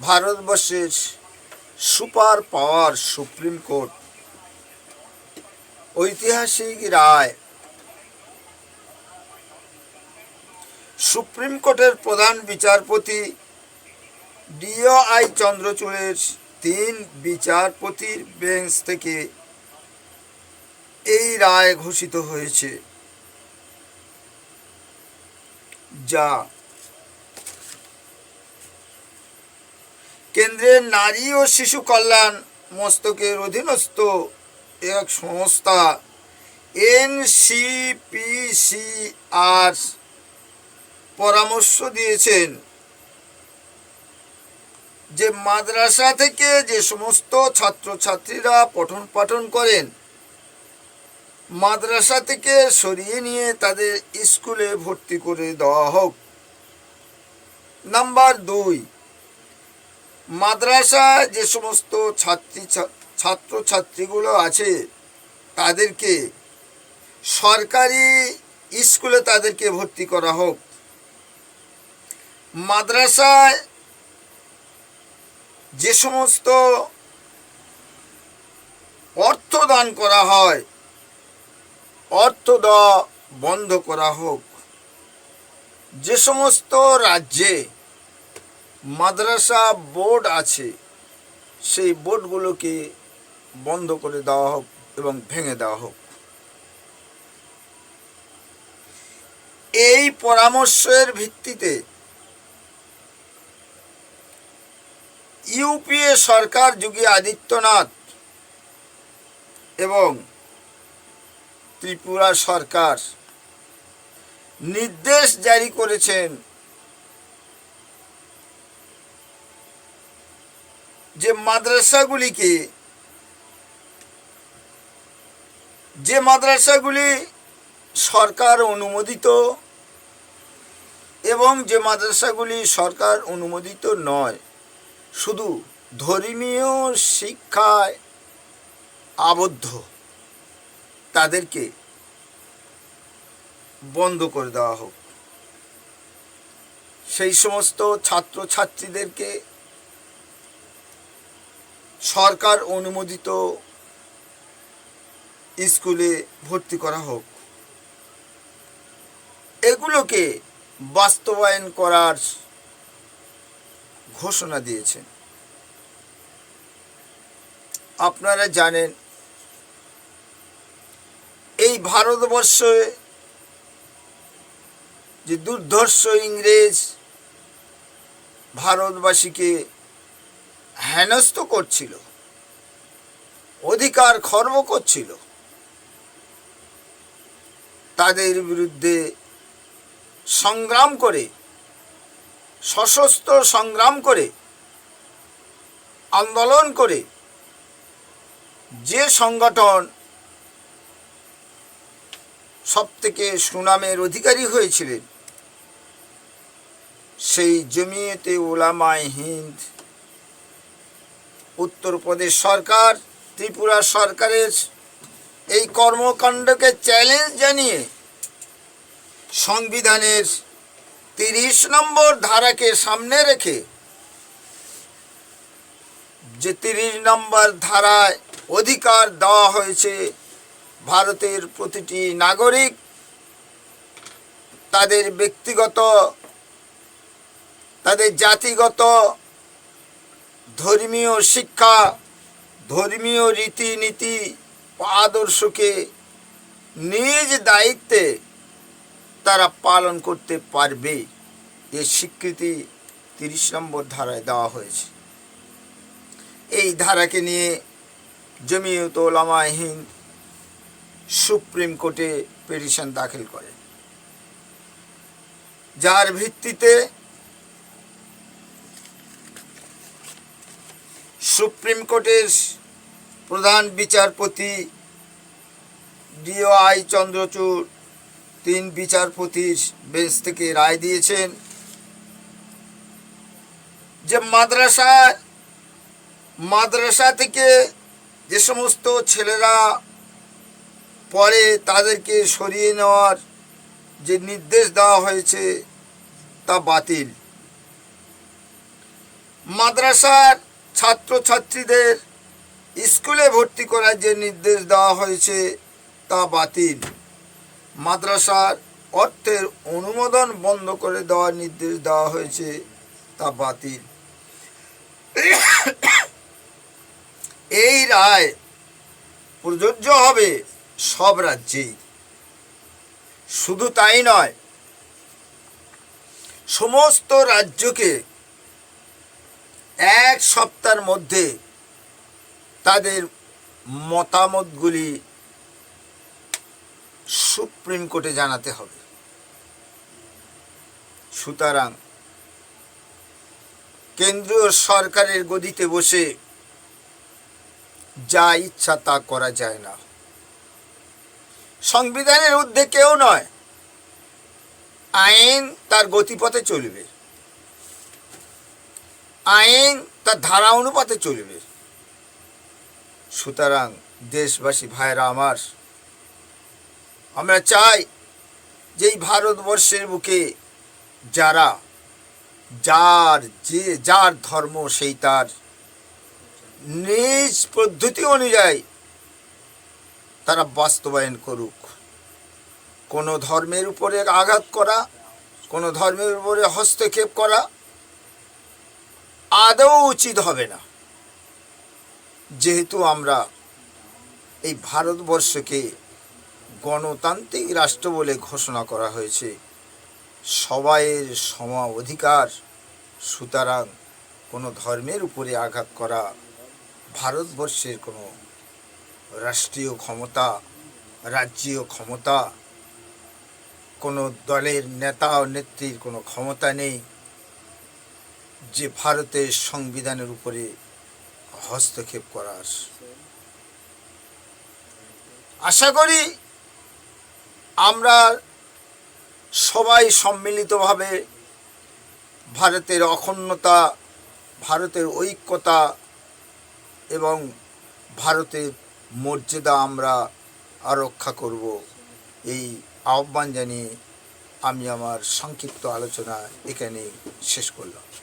ভারতবর্ষের super power supreme court ঐতিহাসিক রায় supreme কোর্টের প্রধান বিচারপতি ডিও আই চন্দ্রচূড়ের তিন বিচারপতির বেঞ্চ থেকে এই রায় ঘোষিত হয়েছে, যা কেন্দ্রের নারী ও শিশু কল্যাণ মস্তকের অধীনস্থ এক সংস্থা, এনসিপিসিআর পরামর্শ দিয়েছেন যে মাদ্রাসা থেকে যে সমস্ত ছাত্রছাত্রীরা পঠন পাঠন করেন, মাদ্রাসা থেকে সরিয়ে নিয়ে তাদের স্কুলে ভর্তি করে দেওয়া হোক। নাম্বার দুই মাদ্রাসায় যে সমস্ত ছাত্রী ছাত্রছাত্রীগুলো আছে, তাদেরকে সরকারি স্কুলে তাদেরকে ভর্তি করা হোক। মাদ্রাসায় যে সমস্ত অর্থ দান করা হয়, অর্থ দেওয়া বন্ধ করা হোক। যে সমস্ত রাজ্যে মাদ্রাসা বোর্ড আছে, সেই বোর্ডগুলোকে বন্ধ করে দেওয়া হোক এবং ভেঙে দেওয়া হোক। এই পরামর্শের ভিত্তিতে ইউপিএ সরকার যোগী আদিত্যনাথ এবং ত্রিপুরা সরকার নির্দেশ জারি করেছেন যে মাদ্রাসাগুলিকে, যে মাদ্রাসাগুলি সরকার অনুমোদিত এবং যে মাদ্রাসাগুলি সরকার অনুমোদিত নয়, শুধু ধর্মীয় শিক্ষায় আবদ্ধ, তাদেরকে বন্ধ করে দেওয়া হোক। সেই সমস্ত ছাত্রছাত্রীদেরকে সরকার অনুমোদিত স্কুলে ভর্তি করা হোক। এগুলোকে বাস্তবায়ন করার ঘোষণা দিয়েছেন। আপনারা জানেন, এই ভারতবর্ষে যে দুর্ধর্ষ ইংরেজ ভারতবাসীকে হেনস্থ করছিল, অধিকার খর্ব করছিল। তাদের বিরুদ্ধে সংগ্রাম করে, সশস্ত্র সংগ্রাম করে, আন্দোলন করে যে সংগঠন সব থেকে সুনামের অধিকারী হয়েছিলেন, সেই জমিয়েতে ওলামায় হিন্দ উত্তরপ্রদেশ সরকার, ত্রিপুরা সরকারের এই কর্মকাণ্ডকে চ্যালেঞ্জ জানিয়ে সংবিধানের তিরিশ নম্বর ধারাকে সামনে রেখে যে তিরিশ নম্বর ধারায় অধিকার দেওয়া হয়েছে ভারতের প্রতিটি নাগরিক, তাদের ব্যক্তিগত, তাদের জাতিগত ধর্মীয় শিক্ষা, ধর্মীয় রীতিনীতি আদর্শকে নিজ দায়িত্বে তারা পালন করতে পারবে। এর স্বীকৃতি তিরিশ নম্বর ধারায় দেওয়া হয়েছে। এই ধারাকে নিয়ে জমিয়ত ওলামাহীন সুপ্রিম কোর্টে পিটিশন দাখিল করে। যার ভিত্তিতে সুপ্রিম কোর্টের প্রধান বিচারপতি ডিও আই চন্দ্রচূড় তিন বিচারপতির বেঞ্চ থেকে রায় দিয়েছেন যে মাদ্রাসা মাদ্রাসা থেকে যে সমস্ত ছেলেরা পরে তাদেরকে সরিয়ে নেওয়ার যে নির্দেশ দেওয়া হয়েছে তা বাতিল। মাদ্রাসার ছাত্রছাত্রীদের স্কুলে ভর্তি করার যে নির্দেশ দেওয়া হয়েছে তা বাতিল। মাদ্রাসার অর্থের অনুমোদন বন্ধ করে দেওয়ার নির্দেশ দেওয়া হয়েছে, তা বাতিল। এই রায় প্রযোজ্য হবে সব রাজ্যেই। শুধু তাই নয়, সমস্ত রাজ্যকে এক সপ্তাহের মধ্যে তাদের মতামতগুলি সুপ্রিম কোর্টে জানাতে হবে। সুতরাং কেন্দ্রীয় সরকারের গদিতে বসে যা ইচ্ছা তা করা যায় না। সংবিধানের ঊর্ধ্বে কেউ নয়, আইন তার গতিপথে চলবে। আইন তার ধারা অনুপাতে চলবে। সুতরাং দেশবাসী ভাইরা আমার, আমরা চাই যে ভারতবর্ষের বুকে যারা, যার যে, যার ধর্ম সেই তার নিজ পদ্ধতি অনুযায়ী তারা বাস্তবায়ন করুক। কোনো ধর্মের উপরে আঘাত করা, কোনো ধর্মের উপরে হস্তক্ষেপ করা আদৌ উচিত হবে না। যেহেতু আমরা এই ভারতবর্ষকে গণতান্ত্রিক রাষ্ট্র বলে ঘোষণা করা হয়েছে, সবাইয়ের সম অধিকার, সুতরাং কোনো ধর্মের উপরে আঘাত করা ভারতবর্ষের কোনো রাষ্ট্রীয় ক্ষমতা, রাজ্যীয় ক্ষমতা, কোনো দলের নেতা ও নেত্রীর কোনো ক্ষমতা নেই। যে ভারতের সংবিধানের উপরে হস্তক্ষেপ করার। আশা করি আমরা সবাই সম্মিলিতভাবে ভারতের অখণ্ডতা, ভারতের ঐক্যতা এবং ভারতের মর্যাদা আমরা রক্ষা করব এই আহ্বান জানিয়ে আমি আমার সংক্ষিপ্ত আলোচনা এখানে শেষ করলাম।